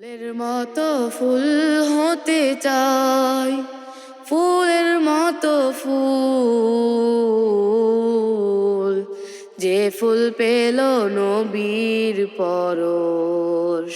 ফুলের মতো ফুল হতে চাই, ফুলের মতো ফুল। যে ফুল পেল নবীর পরশ,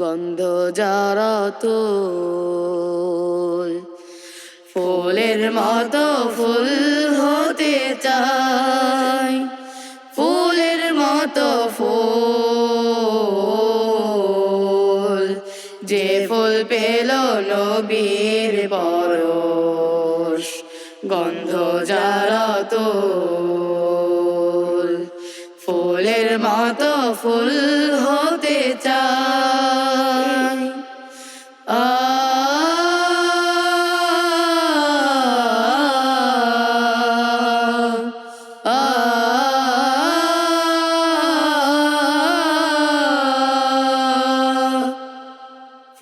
গন্ধ যারা তো ফুলের মতো ফুল হতে চাই যে ফুল পেল নবীর পরস গন্ধ যারা তো ফুলের মতো ফুল হতে চাই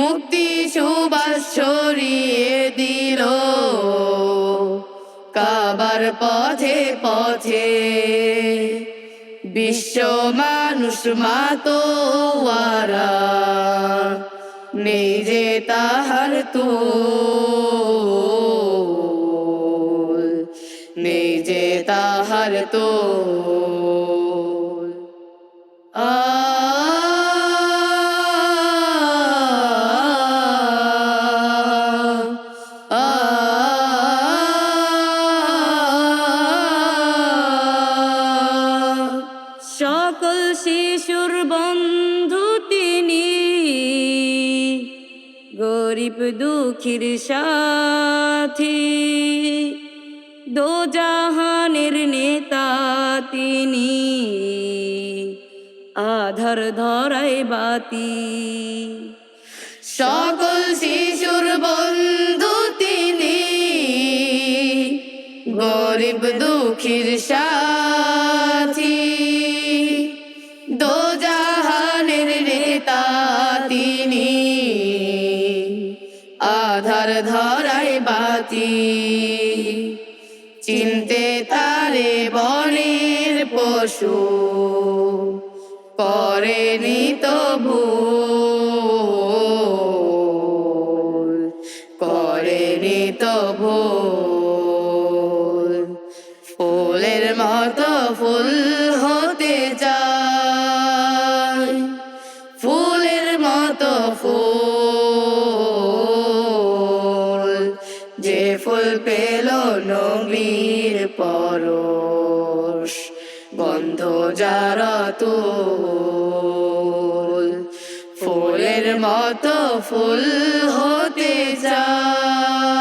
মুক্তি সুবাস ছড়িয়ে দিল। কাবার পথে পথে বিশ্ব মানুষ মাতোয়ারা যে তাহার তো যে তাহার তো গরিব দুঃখীর সাথী। দো জাহানের নেতা তিনি। আধার ধরাই বাতি। সকল শিশুর বন্ধু তিনি। গরিব দুঃখীর সাথী। দো জাহানের নেতা তিনি। আধার ধরাই বাতি। চিনতে তারে বনের পশু করেনি নিত ভুল করেনি তো ভুল ফুল পেল নবীর পরশ বন্ধ যারা তো ফুলের মতো ফুল হতে চায়